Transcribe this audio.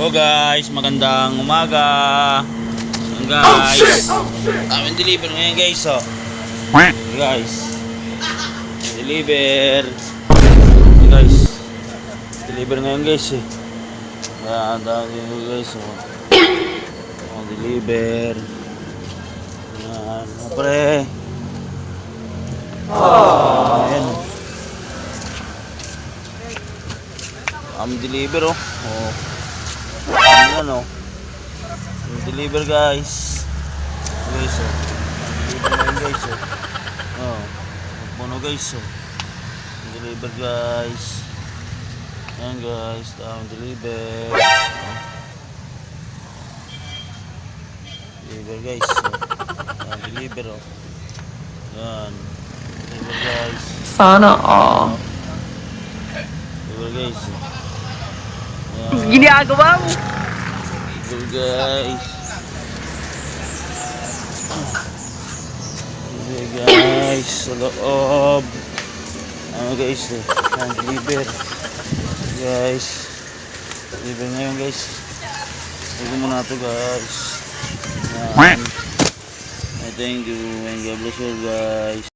Hello guys, magandang umaga. Ayan guys. Amin deliver ngayon guys oh. Ayan, guys. Deliver. Ayan, guys. Deliver ngayon guys eh. Ayan, dami guys oh. Oh, deliver. Ayan, pre. Ayan. Am deliver oh. Oh. Ayan oh. Am deliver guys. Guys oh. Deliver na guys oh. Oh. Puno guys oh. Am deliver guys. Ayan guys, am deliver. Oh. Deliver guys. Oh. Ayan, deliver oh. Ayan. Deliver guys. Sana all. Deliver guys. oh. Ayan. Ginagawa mo. Deliver guys. Deliver guys. Sa loob. Ano guys eh. Ayan, deliver. Guys. Deliver ngayon guys. Huwag muna ito guys. Ayan. I thank you and God bless you guys.